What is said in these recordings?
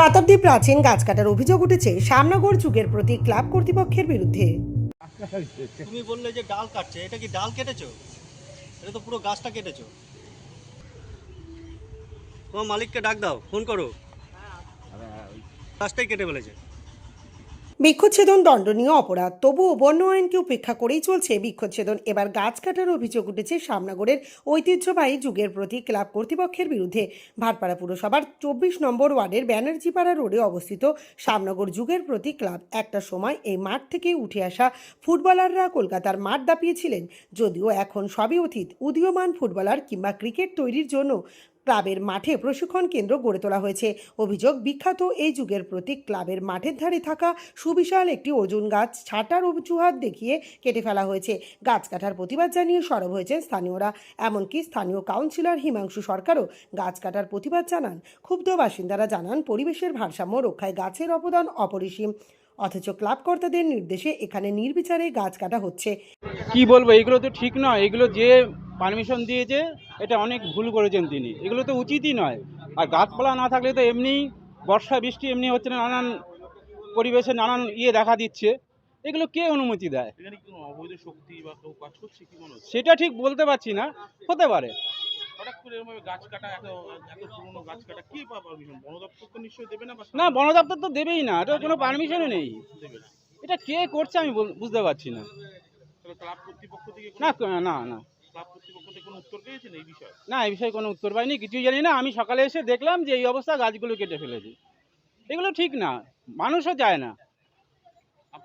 শতাব্দী প্রাচীন গাছ কাটার অভিযোগ উঠেছে শ্যামনগর যুগের প্রতি ক্লাব কর্তৃপক্ষের বিরুদ্ধে। তুমি বললে যে ডাল কাটছে, এটা কি ডাল কেটেছো? এটা তো পুরো গাছটা কেটেছো। তোমার মালিককে ডাক দাও, ফোন করো। গাছটাই কেটে ফেলেছে। বৃক্ষচ্ছেদন দণ্ডনীয় অপরাধ। তবুও বন্য আইনকে উপেক্ষা করেই চলছে বৃক্ষচ্ছেদন এবার গাছ কাটার অভিযোগ উঠেছে শ্যামনগরের ঐতিহ্যবাহী যুগের প্রতি ক্লাব কর্তৃপক্ষের বিরুদ্ধে। ভাটপাড়া পুরসভার চব্বিশ নম্বর ওয়ার্ডের ব্যানার্জিপাড়া রোডে অবস্থিত শ্যামনগর যুগের প্রতি ক্লাব। একটা সময় এই মাঠ থেকে উঠে আসা ফুটবলাররা কলকাতার মাঠ দাপিয়েছিলেন। যদিও এখন সবই অতীত। উদীয়মান ফুটবলার কিংবা ক্রিকেট তৈরির জন্য ক্লাবের মাঠে প্রশিক্ষণ কেন্দ্র গড়ে তোলা হয়েছে। অভিযোগ, বিখ্যাত এই যুগের প্রতীক, ক্লাবের মাঠের ধারে থাকা সুবিশাল একটি ওজন গাছ ছাটার অজুহাত দেখিয়ে কেটে ফেলা হয়েছে। গাছ কাটার প্রতিবাদ জানিয়ে সরব হয়েছেন স্থানীয়রা। এমনকি স্থানীয় কাউন্সিলর হিমাংশু সরকারও গাছ কাটার প্রতিবাদ জানান। ক্ষুব্ধ বাসিন্দারা জানান, পরিবেশের ভারসাম্য রক্ষায় গাছের অবদান অপরিসীম। অথচ ক্লাব কর্তাদের নির্দেশে এখানে নির্বিচারে গাছ কাটা হচ্ছে। কি বলব, এগুলো তো ঠিক নয়। এগুলো যে পারমিশন দিয়েছে এটা অনেক ভুল করেছেন তিনি। এগুলো তো উচিতই নয়। আর গাছপালা না থাকলে তো এমনি বর্ষা বৃষ্টি এমনি হচ্ছে না, নানান পরিবেশে নানান ইয়ে দেখা দিচ্ছে। এগুলো কে অনুমতি দেয়? সেটা ঠিক বলতে পারছি না। হতে পারে। না বন দপ্তর তো দেবেই না। এটা কোনো পারমিশনও নেই। এটা কে করছে আমি বুঝতে পারছি না না না না। না, এই বিষয়ে কোনো উত্তর পাইনি, কিছুই জানি না। আমি সকালে এসে দেখলাম যে এই অবস্থা গাছগুলো কেটে ফেলেছে। এগুলো ঠিক না, মানুষও চায় না।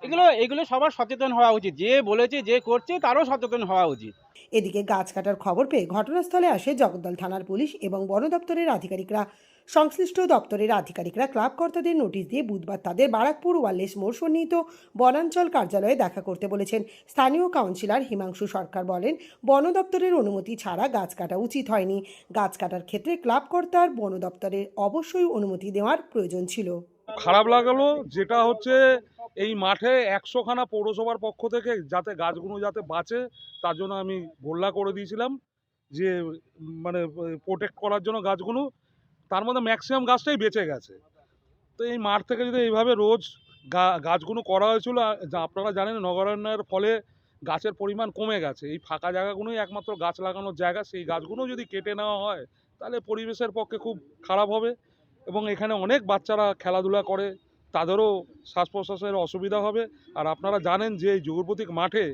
এগুলো এগুলো সবার সচেতন হওয়া উচিত। যে বলেছে যে করছে তারও সচেতন হওয়া উচিত। এদিকে গাছ কাটার খবর পেয়ে ঘটনাস্থলে আসে জগদ্দল থানার পুলিশ এবং বন দপ্তরের আধিকারিকরা। সংশ্লিষ্ট দপ্তরের আধিকারিকরা ক্লাব কর্তাদের নোটিশ দিয়ে বুধবার তাদের বারাকপুর ওয়ারলেস মোড় সন্নিহিত বনাঞ্চল কার্যালয়ে দেখা করতে বলেছেন। স্থানীয় কাউন্সিলর হিমাংশু সরকার বলেন বন দপ্তরের অনুমতি ছাড়া গাছ কাটা উচিত হয়নি। গাছ কাটার ক্ষেত্রে ক্লাব কর্তার বন দপ্তরের অবশ্যই অনুমতি দেওয়ার প্রয়োজন ছিল। খারাপ লাগালো যেটা হচ্ছে এই মাঠে একশোখানা পৌরসভার পক্ষ থেকে যাতে গাছগুলো যাতে বাঁচে, তার জন্য আমি গোল্লা করে দিয়েছিলাম যে মানে প্রোটেক্ট করার জন্য গাছগুলো। তার মধ্যে ম্যাক্সিমাম গাছটাই বেঁচে গেছে। তো এই মাঠ থেকে যদি এইভাবে রোজ গা- গাছগুলো করা হয়েছিল আপনারা জানেন নগরায়নের ফলে গাছের পরিমাণ কমে গেছে। এই ফাঁকা জায়গাগুলোই একমাত্র গাছ লাগানোর জায়গা। সেই গাছগুলো যদি কেটে নেওয়া হয়, তাহলে পরিবেশের পক্ষে খুব খারাপ হবে। এবং এখানে অনেক বাচ্চারা খেলাধুলা করে। তাদেরও শ্বাস প্রশ্বাসের অসুবিধা হবে। আর আপনারা জানেন যে এই যুগপতিক মাঠে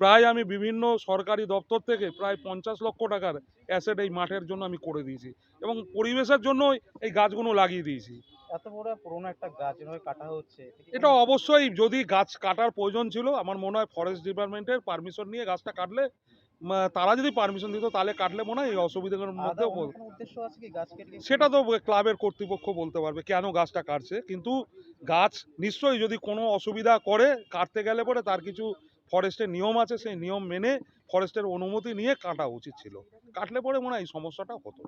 প্রায় আমি বিভিন্ন সরকারি দপ্তর থেকে প্রায় পঞ্চাশ লক্ষ টাকার অ্যাসেট এই মাঠের জন্য আমি করে দিয়েছি এবং পরিবেশের জন্য এই গাছগুলো লাগিয়ে দিয়েছি। এত বড় পুরোনো একটা গাছ এভাবে কাটা হচ্ছে এটা অবশ্যই যদি গাছ কাটার প্রয়োজন ছিল আমার মনে হয় ফরেস্ট ডিপার্টমেন্টের পারমিশন নিয়ে গাছটা কাটলে তারা যদি পারমিশন দিত তাহলে কাটলে মনে হয় এই অসুবিধার আলাদা মধ্যেও সেটা তো ক্লাবের কর্তৃপক্ষ বলতে পারবে কেন গাছটা কাটছে কিন্তু গাছ নিশ্চয়ই যদি কোনো অসুবিধা করে কাটতে গেলে পরে তার কিছু ফরেস্টের নিয়ম আছে সেই নিয়ম মেনে ফরেস্টের অনুমতি নিয়ে কাটা উচিত ছিল কাটলে পরে মনে হয় এই সমস্যাটা হতো।